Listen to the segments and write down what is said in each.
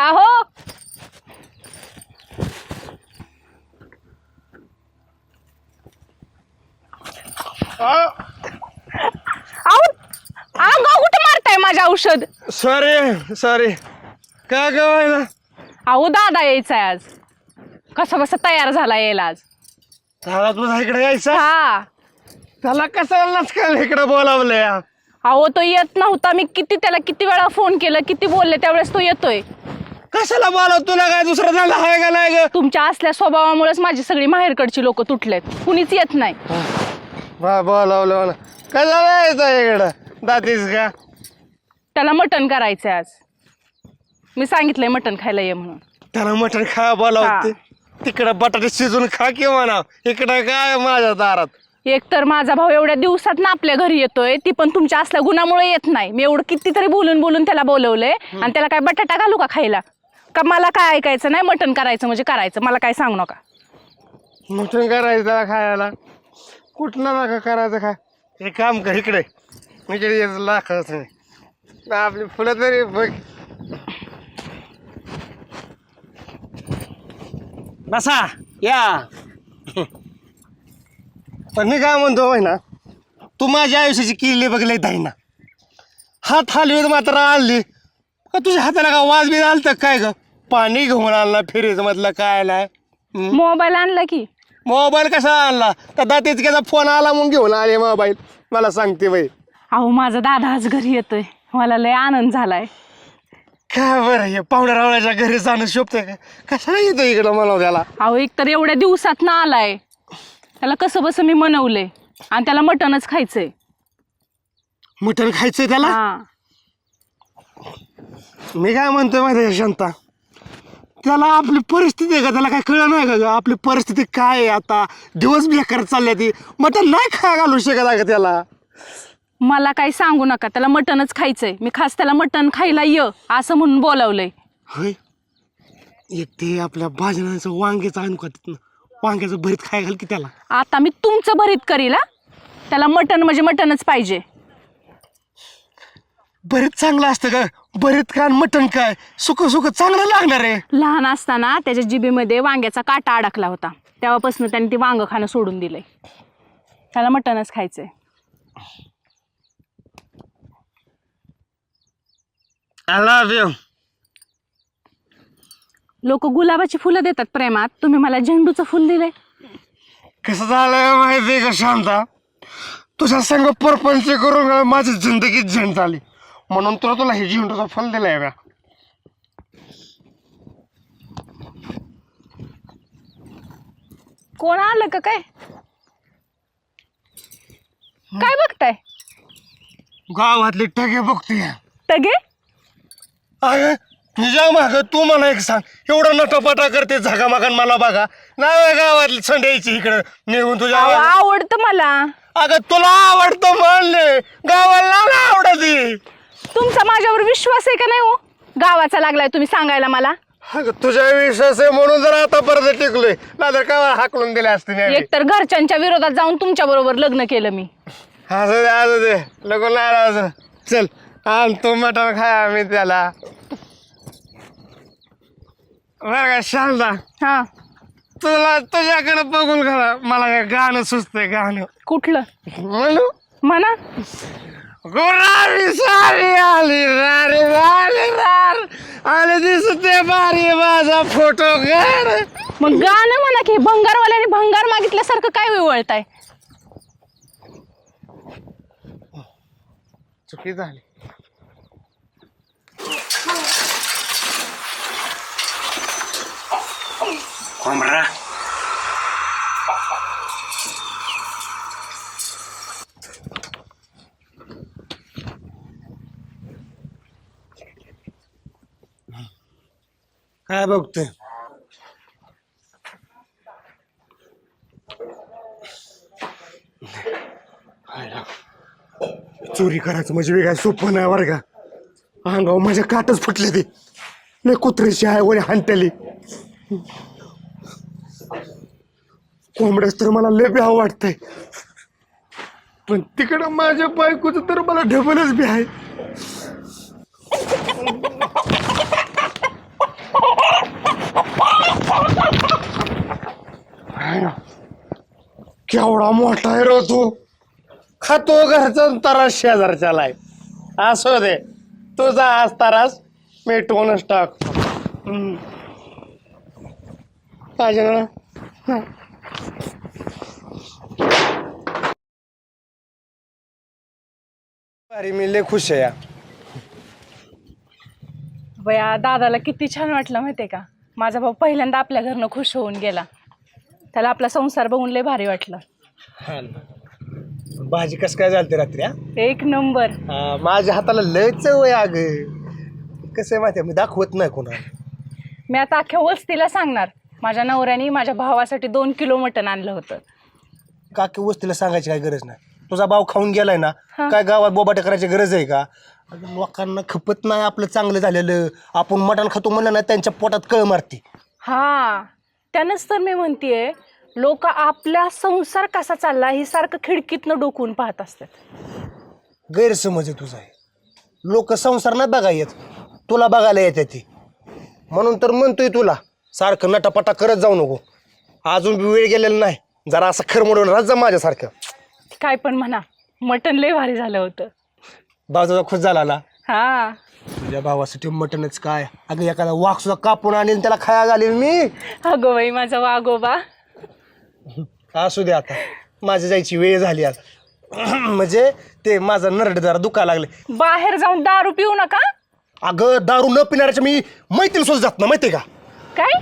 आहो. आहो. आगाव कुठे मारताय माझे औषध. सॉरी सॉरी काय काय ना अहो दादा यायचा आहे आज. कसा बसा तयार झाला यायला आज. त्याला तुझा इकडे यायचा हा. त्याला कशाला नसकाल इकडे बोलावलंय? अहो तो येत नव्हता. मी किती त्याला किती वेळा फोन केलं किती बोलले त्यावेळेस तो येतोय. कशाला बोलाव? तुला काय दुसरं झालं आहे का नाही ग? तुमच्या असल्या स्वभावामुळेच माझी सगळी माहेरकडची लोक तुटलेत. कुणीच येत नाही. बा बोलावलं कशाला यायचं इकडं? दातीस का? त्याला मटण करायचंय आज. मी सांगितलंय मटण खायला ये म्हणून. त्याला मटण खा बोलावते तिकडं बटाटे शिजून खा की म्हणा. इकडं काय माझ्या दारात? एक तर माझा भाऊ एवढ्या दिवसात ना आपल्या घरी येतोय ती पण तुमच्या असल्या गुणामुळे येत नाही. मी एवढं कितीतरी बोलून बोलून त्याला बोलवलंय. आणि त्याला काय बटाटा घालू का खायला? का मला काय ऐकायचं नाही मटण करायचं म्हणजे करायचं. मला काय सांगू नका. मटण करायचं त्याला खायला. कुठलं नका करायचं काय एक काम कर इकडे. इकडे यायचं लाखच नाही. आपली फुलं तरी बघ. बसा. या. पण मी काय म्हणतो माहिती ना तू माझ्या आयुष्याची किल्ली बघले ना. हात हलवीत मात्र आणली. का तुझ्या हाताला का वाज बी आलं काय ग? पाणी घेऊन आणला फ्रीज मधलं काय नाही हं? मोबाईल आणला की. मोबाईल कसा आणला? तर दातेचक्याचा फोन आला म्हणून घेऊन आले मोबाईल? मला सांगते बाई. अहो माझा दादा आज घरी येतोय. मला लय आनंद झालाय. काय बरं हे पाहुण्या रावण्याच्या घरी जाणं शोभतंय का? कशाला येतो इकडं मला त्याला? अहो एक तर एवढ्या दिवसात ना आलाय. त्याला कसं बसं मी मनवलंय आणि त्याला मटणच खायचंय. मटण खायचंय त्याला? हा. मी काय म्हणतोय माहिती आहे शांता? त्याला आपली परिस्थिती आहे का? त्याला काय कळलं नाही का ग? आपली परिस्थिती काय आहे आता? दिवस बेकार चालल्या ती. मटण नाही खाय घालू शकत आहे का त्याला? मला काही सांगू नका. त्याला मटणच खायचंय. मी खास त्याला मटण खायला ये असं म्हणून बोलावलंय. होय? एक ते आपल्या भाजनाचं वांग्याचं आणू का तिथनं? वांग्याचं भरीत खाय घाल की त्याला? आता मी तुमचं भरीत करील हा? त्याला मटण म्हणजे मटणच पाहिजे. भरीत चांगलं असतं का भरीत काय आणि मटण काय? सुक सुक चांगलं लागणार आहे. लहान असताना त्याच्या जिभेमध्ये वांग्याचा काटा अडकला होता. तेव्हापासून त्याने ती वांग खाणं सोडून दिलंय. त्याला मटणच खायचंय. आय लव्ह यू लोक गुलाबाची फुलं देतात प्रेमात. तुम्ही मला झेंडूचं फुल दिलंय. कसं झालं माहिती आहे का शांता? तुझ्या संग परपंच करून माझी जिंदगी झेंड झाली म्हणून तुला तुला हे झेंडूचं फल दिलंय बा. कोण आलं का काय? काय बघताय? गावातली टगे बघतोय तगे अगं तुझ्या माग तू मला एक सांग. एवढं नटोपटा करते झगामागन मला बघा. नाही गावातली संध्याची इकडं निघून तुझ्या अहो, गावात. आवडतं मला. अगं तुला आवडतं म्हणले. गावाला आवडत. तुमचा माझ्यावर विश्वास आहे का नाही हो? गावाचा लागलाय तुम्ही सांगायला मला. अगं तुझ्या विश्वास आहे म्हणून जर आतापर्यंत टिकलोय. नाहीतर काय हाकलून दिले असते मी एक तर घरच्यांच्या विरोधात जाऊन तुमच्या बरोबर लग्न केलं मी. असं दे असं दे. नाही असं चल आण तू मटण खाय आम्ही त्याला. बरं का शांता. हा. तुला तुझ्याकडे बघून खरा मला हे गाणं सुचतंय गाणं. कुठलं? म्हणू? म्हणा. गुरारी सारी आली रारी रारी रार. आले दिसते बारी माझा फोटो काढ मग गाणं म्हणा की भंगारवाल्याने भंगार मागितल्यासारखं काय विवळताय? चुकी झाली. कोंबडा काय बघतोय? चोरी करायचं म्हणजे वेगळा सोपं नाही बरं का? माझ्या काटच फुटले ते. नाही कुत्र्याची आहे वरी हांटली कोंबड्याच तर मला लय ब्याव वाटतंय. पण तिकडं माझ्या बायकोचं तर मला ढबलच बी आहे. केवढा मोठा आहे रो तू. खातो घरचा तरास शेजारच्याला आहे. असो दे. तुझा आज तरास मिटवूनच टाक हम्म. पाहिजे ना? अरे मी लय खुश आहे या. बया दादाला किती छान वाटलं माहितीये का? माझा भाऊ पहिल्यांदा आपल्या घरनं खुश होऊन गेला. त्याला आपला संसार बघून लय भारी वाटलं. भाजी कस काय झालते रात्री हा? एक नंबर. हा, माझ्या हाताला लय चव आहे अग. कसं आहे माहिती मी दाखवत नाही कोणाला. मी आता अख्ख्या वस्तीला सांगणार. माझ्या नवऱ्याने माझ्या भावासाठी दोन किलो मटण आणलं होतं. काकी वस्तीला सांगायची काय गरज नाही. तुझा भाव खाऊन गेलाय ना हा. काय गावात बोबाटे करायची गरज आहे का? अगं, लोकांना खपत नाही आपलं चांगलं झालेलं. आपण मटण खातो म्हणलं ना त्यांच्या पोटात कळ मारते. हा. त्यानंच तर मी म्हणतेय लोक आपला संसार कसा चालला ही सारखं खिडकीतनं डोकून पाहत असतात. गैरसमज आहे तुझा आहे लोक संसार नाही बघा येत. तुला बघायला येते ती. म्हणून तर म्हणतोय तुला सारखं नटापटा करत जाऊ नको. अजून बी वेळ गेलेला नाही. जरा असं खरमडून राहत जा माझ्यासारखं. काय पण म्हणा मटण लय भारी झालं होतं. बाजूचा खुश झाला ना हा. तुझ्या भावासाठी मटणच काय? अगं एखादा वाघ सुद्धा कापून आणेल त्याला खाया घालेल मी. अगो बाई माझा वागोबा असू दे आता. माझी जायची वेळ झाली आता. म्हणजे ते माझं नरड जरा दुखा लागले. बाहेर जाऊन दारू पिऊ नका. अगं दारू न पिणाऱ्याच्या मी मैत्रीला सुद्धा जात ना माहितीये का? काय?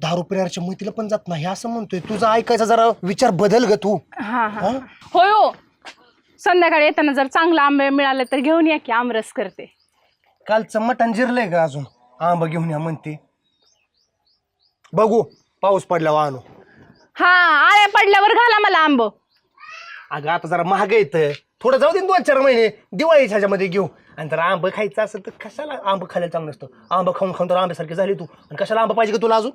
दारू पिणाऱ्याच्या मैत्रीला पण जात नाही असं म्हणतोय. तुझा ऐकायचा जरा विचार बदल ग तू. हा हा. होय हो संध्याकाळी येताना जर चांगला आंबे मिळाले तर घेऊन या की आमरस करते. कालचं मटण जिरलंय का अजून. आंबा घेऊन या म्हणते. बघू पाऊस पडल्यावर आणू. हा आळ्या पडल्यावर घाला मला आंब. अगं आता जरा महाग येतं थोडं जाऊ दे ना दोन चार महिने. दिवाळीच्या ह्याच्यामध्ये घेऊ. आणि जर आंबं खायचं असेल तर कशाला आंबं खायला चांगलं नसतं? आंबं खाऊन खाऊन तर आंब्यासारखी झाली तू. आणि कशाला आंबा पाहिजे का तुला अजून?